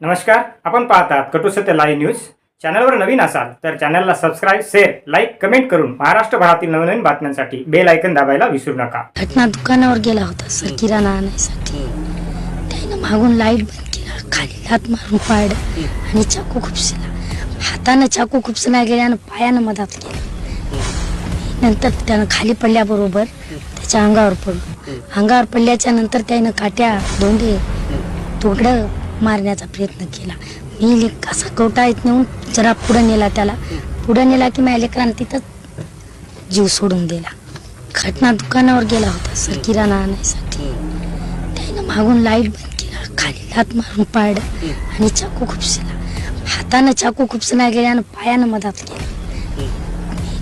नमस्कार आपण पाहतात कटू सत्य लाईव्ह न्यूज चॅनलवर नवीन असाल तर चॅनलला सबस्क्राईब शेअर लाईक कमेंट करून महाराष्ट्रभरातील नवनवीन बातम्यांसाठी बेल ऐकन दाबायला विसरू नका. घटना दुकानावर गेला होता सर. किराणा आणण्यासाठी त्यानं मागून लाइट बंद केला. खाली हात मारून पाडलं आणि चाकू खुपसला. हातानं चाकू खुपसला गेल्या आणि पायानं मधात केली नंतर त्यानं खाली पडल्याबरोबर त्याच्या अंगावर पडलो. अंगावर पडल्याच्या नंतर त्यानं काट्या धोंडे तुकडं मारण्याचा प्रयत्न केला. मी ले- कवटा कवटाळीत नेऊन जरा पुढं नेला त्याला. पुढं नेला की माझ्या लेकरानं तिथंच जीव सोडून दिला. घटना दुकानावर गेला होता. सर किराणा आणायसाठी. त्यानं मागून लाइट बंद केला. खाली लात मारून पाडलं आणि चाकू खुपसला. हातानं चाकू खुपसला गेल्या आणि पायानं मधात केली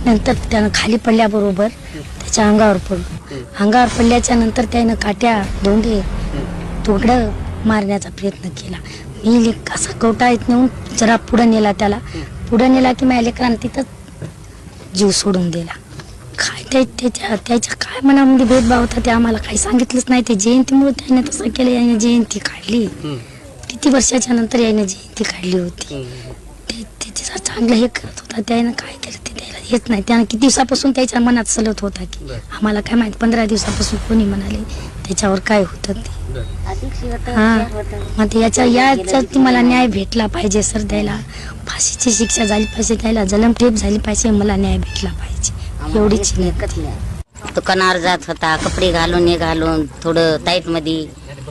नंतर त्यानं खाली पडल्याबरोबर त्याच्या अंगावर पडलो. अंगावर पडल्याच्या नंतर त्यानं काट्या धोंडे तुकडं मारण्याचा प्रयत्न केला. मी ले- कसा कवटाळीत नेऊन जरा पुढं नेला त्याला. पुढं नेला की माझ्या लेकरानं तिथंच जीव सोडून दिला. काय त्या त्याच्या त्याच्या काय मनामध्ये भेदभाव होता ते आम्हाला काही सांगितलंच नाही. ते जयंतीमुळे त्याने तसं केलं. याने जयंती काढली. किती वर्षाच्या नंतर याने जयंती काढली होती. तिचा चांगलं हे करत होता. त्यानं काय केलं ते त्याला हेच नाही. त्यानं किती दिवसापासून त्याच्या मनात सलत होता की आम्हाला काय माहीत पंधरा दिवसापासून कोणी म्हणाले त्याच्यावर काय होतं ते. हा मग ते याच्या याच्यात मला न्याय भेटला पाहिजे सर द्यायला फाशीची शिक्षा झाली पाहिजे त्याला जलमठेप झाली पाहिजे मला न्याय भेटला पाहिजे. एवढीच. दुकानावर जात होता कपडे घालून हे घालून थोडं टाईटमध्ये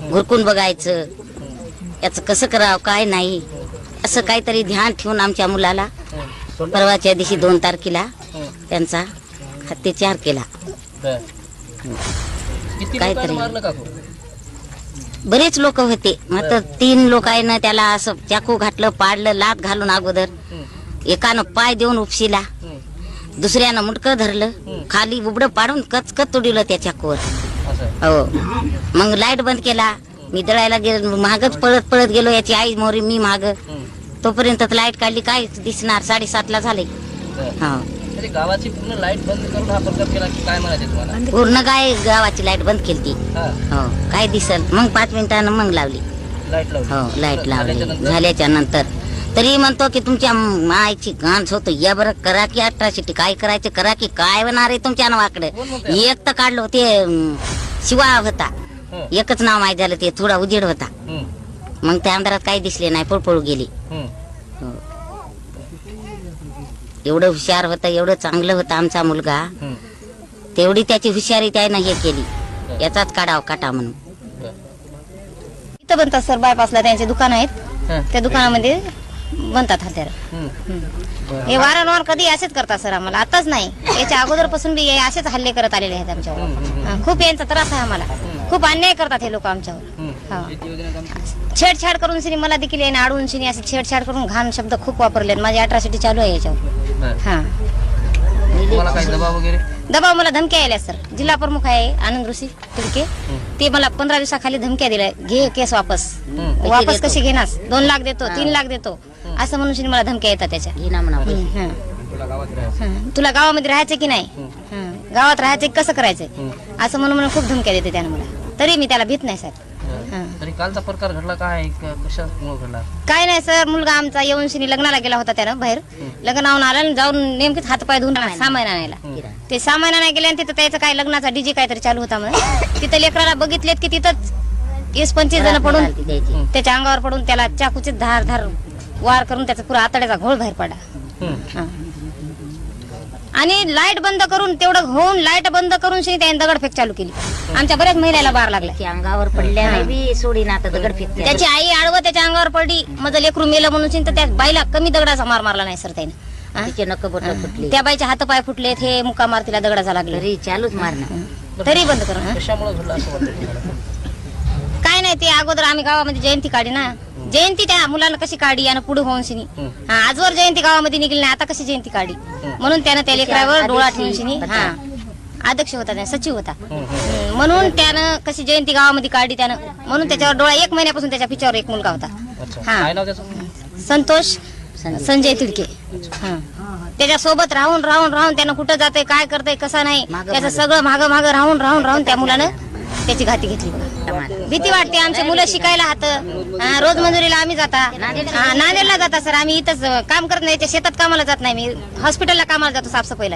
घुरकून बघायचं. याचं कसं करावं काय नाही. असं काहीतरी ध्यान ठेवून आमच्या मुलाला परवाच्या दिवशी दोन तारखेला त्यांचा हत्याचार केला. काहीतरी. बरेच लोक होते. मात्र तीन लोकांना त्याला असं चाकू घातलं पाडलं लात घालून अगोदर. एकानं पाय देऊन उपशिला. दुसऱ्यानं मुटकं धरलं. खाली उबडं पाडून कचकच तुडवलं त्या चाकूवर. हो. मग लाइट बंद केला. मी दळायला गेलो महागच पळत पळत गेलो याची आई मोरी मी माग. तोपर्यंत लाइट काढली काय दिसणार. साडेसातला झाले बरं. हो. तरी गावाची पूर्ण लाइट बंद करून हा प्रकार केला की काय म्हणायचे तुम्हाला? पूर्ण काय गावाची लाइट बंद केली हा. हो काय दिसल. मग पाच मिनिटानं मग लावली. लाइट लावली. हो लाइट लावली. झाल्याच्यानंतर? झाल्याच्यानंतर. तरी म्हणतो की तुमच्या मायची गांज होतो. या बरं करा की अठराशे काय करायचे? करा की काय होणार आहे तुमच्या नावाकडे? कोण म्हणतंय? एक तर काढलो ते अं, शिवा होता. हं, एकच नाव माहीत झालं ते थोडा उजेड होता. मग त्या अंधारात काही दिसले नाही पळपळू गेली. एवढं हुशार होतं एवढं चांगलं होतं आमचा मुलगा. हं. तेवढी त्याची हुशारी त्यानं हे केली. याचाच काढाव काटा म्हणून. इथं बनतात सर बायपासला त्यांचे दुकान आहेत. त्या दुकानामध्ये बनतात हत्यार. हं. वारंवार कधी असेच करतात सर आम्हाला. आताच नाही. याच्या अगोदरपासून बी हे असेच हल्ले करत आलेले आहेत आमच्यावर. खूप यांचा त्रास आहे आम्हाला. खूप अन्याय करतात हे लोक आमच्यावर. छेडछाड करून सिनी मला देखील याने अडवून सिनी असे छेडछाड करून घाण शब्द खूप वापरले माझी अठरासिटी चालू आहे याच्यावर. बरं. हा तुम्हाला काही दबाव वगैरे दबाव मला धमक्या यायल्या सर जिल्हा प्रमुख आहे आनंद ऋषी तिडके ते मला पंधरा दिवसाखाली धमक्या दिल्या घे केस वापस. वापस. कशी घेणार दोन लाख देतो तीन लाख देतो असं म्हणून शिनी मला धमक्या येतात त्याच्या घे ना म्हणावं. हं. तुला गावात राहायचं हं. तुला गावामध्ये राहायचं की नाही हं. गावात राहायचं की कसं करायचं. असं म्हणून म्हणून खूप धमक्या देते त्यानं मला तरी मी त्याला भीत नाही सर बरं. हं. तरी कालचा प्रकार घडला काय? कशामुळे घडला? काय नाही सर मुलगा आमचा येऊन शिनी लग्नाला गेला होता त्यानं बाहेर. लग्नावून आला आणि जाऊन नेमकेच हातपाय धुवून आला, सामान आणायला. ते सामान आणायला गेले आणि तिथं त्याचं काय लग्नाचा डीजे काहीतरी चालू होता म्हणून. तिथं लेकराला बघितलेत की तिथंच वीस पंचवीस जण पडून. त्याच्या अंगावर पडून त्याला चाकूचे धार धार वार करून त्याचा पुरा आतड्याचा घोळ बाहेर पडा हं. आणि लाइट बंद करून तेवढं होऊन लाइट बंद करून त्याने दगडफेक चालू केली. आमच्या बऱ्याच महिलाला बार लागला. ती अंगावर पडल्या बी सोडी ना आता दगड फेकते त्याची आई आडवं त्याच्या अंगावर पडली. माझं लेकरू मेलं म्हणून शिनी तर त्या बाईला कमी दगडाचा मार मारला नाही सर त्याने? तिचे नक बोट फुटली. त्या बाईचे हात पाय फुटलेत हे मुका मार तिला दगडाचा लागले. तरी चालूच मारणं तरी बंद तुम्हाला? काय नाही ते अगोदर आम्ही गावामध्ये जयंती काढी ना. जयंती त्या मुलाला कशी काढी आणि पुढे होऊन शिनी हं. हा आजवर जयंती गावामध्ये निघली नाही आता कशी जयंती काढी? म्हणून त्यानं त्या लेकरावर डोळा ठेवून शिनी हा. अध्यक्ष होता त्या सचिव होता. हं, हं. हम्म, म्हणून त्यानं कशी जयंती गावामध्ये काढली त्यानं म्हणून त्याच्यावर डोळा एक महिन्यापासून त्याच्या पिच्यावर एक मुलगा होता. अच्छा. हा. काय नाव त्याचं? संतोष संजय. तिडके. त्याच्या सोबत राहून राहून राहून त्यानं कुठं जाते काय करतंय कसं नाही मागं- त्याचं. सगळं मागं मागं राहून राहून राहून त्या मुलानं त्याची घाती घेतली भीती वाटते आमचे मुलं शिकायला हात रोज मंजुरीला आम्ही जाता. हा, नांदेडला जाता सर आम्ही इथंच काम करत नाही शेतात कामाला जात नाही मी. हॉस्पिटलला कामाला जातो साफसफाईला.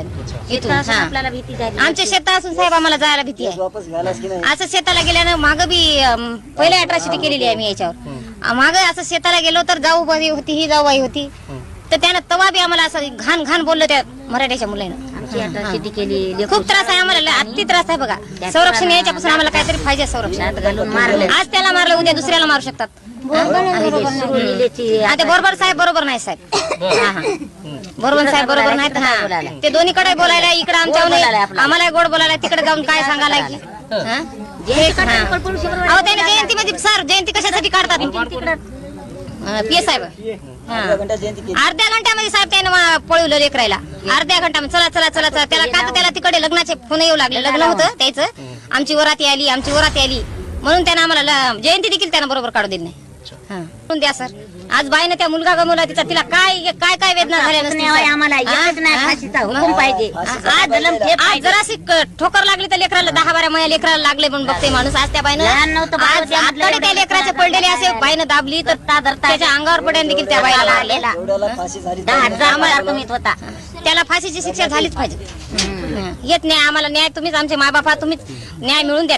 इथून हा. आपल्याला भीती झाली आमच्या शेतात असून साहेब आम्हाला जायला भीती आहे. असं शेताला गेल्यानं माग बी अं, पहिले अट्रॉसिटी केलेली आहे मी याच्यावर. माग असं शेताला गेलो तर जाऊ बाई होती ही जाऊबाई होती. तर त्यानं तवा बी आम्हाला असं घाण घाण बोललं त्या मराठ्याच्या मुलानं. आमची अट्रॉसिटी केली लेकरू खूप त्रास आहे आम्हाला अति त्रास आहे बघा. संरक्षण याच्यापासून आम्हाला काहीतरी पाहिजे संरक्षण. दात घालून मारलं. आज त्याला मारलं उद्या दुसऱ्याला मारू शकतात. ते ते बरोबर साहेब बरोबर नाही साहेब. हा, हा. बरोबर साहेब बरोबर नाहीत. हा. बोलायला. ते दोन्हीकडे बोलायला इकडे आमच्या. आम्हाला गोड बोलायला तिकडे जाऊन काय सांगायला की हा? जयंती. काढतात, पुरुषी बरोबर अहो त्याने जयंती मध्ये सर जयंती कशासाठी काढतात? पी साहेब. हा. अर्ध्या घंट्यामध्ये साहेब त्याने पळवलं लेकरायला अर्ध्या घंट्यामध्ये चला चला चला चला. त्याला का तर त्याला तिकडे लग्नाचे फोन येऊ लागले. लग्न होतं त्याचं. आमची वराती आली आमची वराती आली. म्हणून त्यानं आम्हाला ल- जयंती देखील त्यानं बरोबर काढू दिली नाही. द्या सर. आज बाईनं त्या मुलगा गमवला तिचा तिला काय काय काय वेदना झाल्या नसतील. आम्हाला? एकच नाही? फाशीचा हुकूम पाहिजे. आज जलम. जराशी ठोकर लागली तर लेकराला दहा बारा महिने लेकराला लागले पण बघते माणूस. आज त्या बाईनं आज आतडे त्या लेकराचे पडलेले असे बाईनं दाबली तर त्याच्या अंगावर पडेल देखील त्या बाईला लागलेला दहा हजार मला कमीत होता. त्याला फाशीची शिक्षा झालीच पाहिजे. येत नाही आम्हाला न्याय तुम्हीच आमचे मायबापा तुम्हीच न्याय मिळून द्या.